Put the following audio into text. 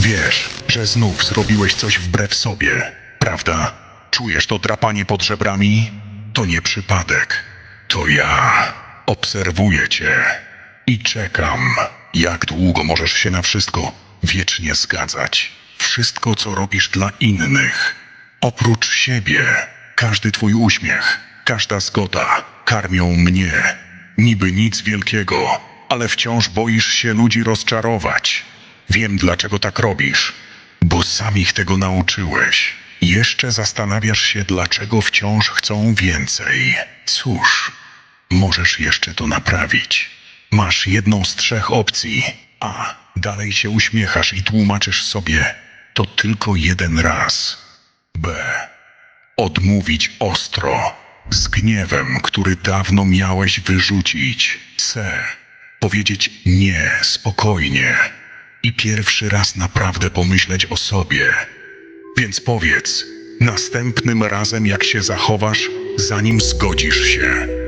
Wiesz, że znów zrobiłeś coś wbrew sobie, prawda? Czujesz to drapanie pod żebrami? To nie przypadek. To ja obserwuję cię i czekam. Jak długo możesz się na wszystko wiecznie zgadzać? Wszystko, co robisz dla innych. Oprócz siebie, każdy twój uśmiech, każda zgoda karmią mnie. Niby nic wielkiego, ale wciąż boisz się ludzi rozczarować. Wiem, dlaczego tak robisz, bo sam ich tego nauczyłeś. Jeszcze zastanawiasz się, dlaczego wciąż chcą więcej. Cóż, możesz jeszcze to naprawić. Masz jedną z trzech opcji. A. Dalej się uśmiechasz i tłumaczysz sobie, to tylko jeden raz. B. Odmówić ostro, z gniewem, który dawno miałeś wyrzucić. C. Powiedzieć nie, spokojnie. I pierwszy raz naprawdę pomyśleć o sobie. Więc powiedz, następnym razem jak się zachowasz, zanim zgodzisz się.